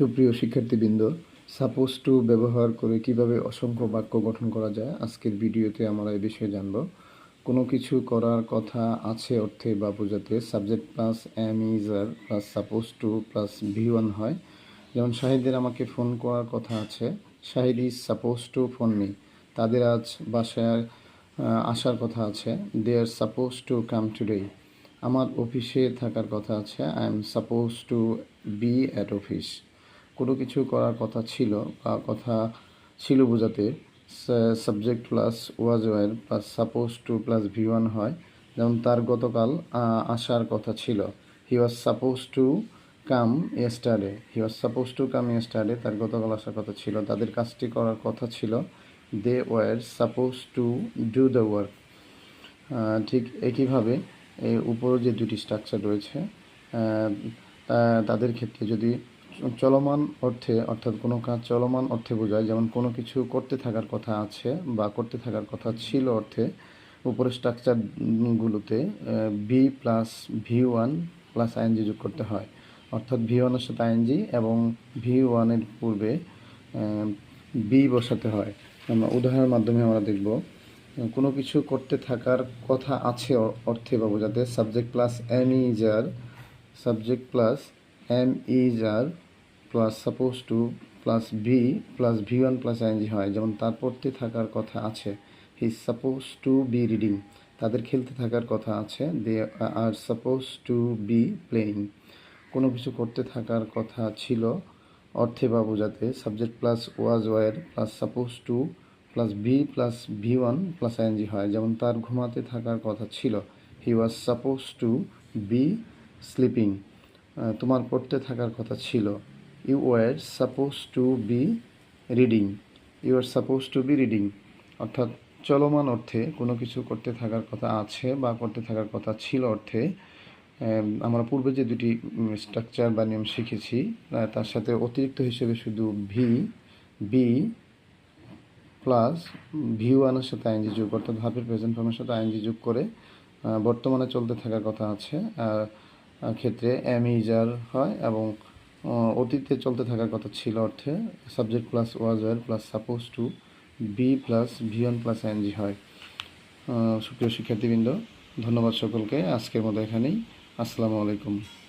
সুপ্রিয় শিক্ষার্থীবৃন্দ suppose two ব্যবহার করে কীভাবে অসংখ্য বাক্য গঠন করা যায় আজকের ভিডিওতে আমরা এই বিষয়ে জানব। কোনো কিছু করার কথা আছে অর্থে বা বোঝাতে subject plus am is are plus suppose to plus V one হয়। যেমন শাহিদের আমাকে ফোন করার কথা আছে, Shahid is suppose to phone me তাদের আজ বাসায় আসার কথা আছে they are suppose to come today আমার অফিসে থাকার কথা আছে I am suppose to be at office কোনো কিছু করার কথা ছিল বা কথা ছিল বোঝাতে subject plus was were plus suppose to plus V one হয়। যেমন তার গতকাল আসার কথা ছিল। He was suppose to come yesterday he was suppose to come yesterday তার গতকাল আসার কথা ছিল। তাদের কাজটি করার কথা ছিল। They were suppose to do the work ঠিক একইভাবে উপর যে দুটি স্ট্রাকচার রয়েছে তাদের ক্ষেত্রে যদি চলমান অর্থে, অর্থাৎ কোনো কাজ চলমান অর্থে বোঝায়, যেমন কোনো কিছু করতে থাকার কথা আছে বা করতে থাকার কথা ছিল অর্থে, উপরের স্ট্রাকচারগুলোতে be plus V one plus ING যোগ করতে হয়। অর্থাৎ ভি ওয়ানের সাথে আইএনজি এবং ভি ওয়ানের পূর্বে বি বসাতে হয়। আমরা উদাহরণের মাধ্যমে আমরা দেখব কোনো কিছু করতে থাকার কথা আছে অর্থে বা বোঝাতে subject plus is are subject plus am is are plus suppose to plus be plus V one plus ING হয়। যেমন তার পড়তে থাকার কথা আছে। He suppose to be reading তাদের খেলতে থাকার কথা আছে। They are suppose to be playing কোনো কিছু করতে থাকার কথা ছিল অর্থে বা বোঝাতে। Subject plus was were plus suppose to plus be plus V one plus ING হয়। যেমন তার ঘুমাতে থাকার কথা ছিল। He was suppose to be sleeping তোমার পড়তে থাকার কথা ছিল। You were suppose to be reading you are suppose to be reading অর্থাৎ চলমান অর্থে কোনো কিছু করতে থাকার কথা আছে বা করতে থাকার কথা ছিল অর্থে আমরা পূর্বে যে দুটি স্ট্রাকচার বা নিয়ম শিখেছি তার সাথে অতিরিক্ত হিসেবে শুধু ভি বি প্লাস ভি ওয়ানের সাথে আইনজি যোগ, অর্থাৎ ভাবের প্রেজেন্ট ফর্মের সাথে আইনজি যোগ করে বর্তমানে চলতে থাকার কথা আছে। আর ক্ষেত্রে এম ইজার হয় এবং অতীতে চলতে থাকার কথা ছিল অর্থে subject plus was were plus suppose to be plus V one plus G হয় সুপ্রিয় শিক্ষার্থীবৃন্দ, ধন্যবাদ সকলকে। আজকের মতো এখানেই। আসসালামু আলাইকুম।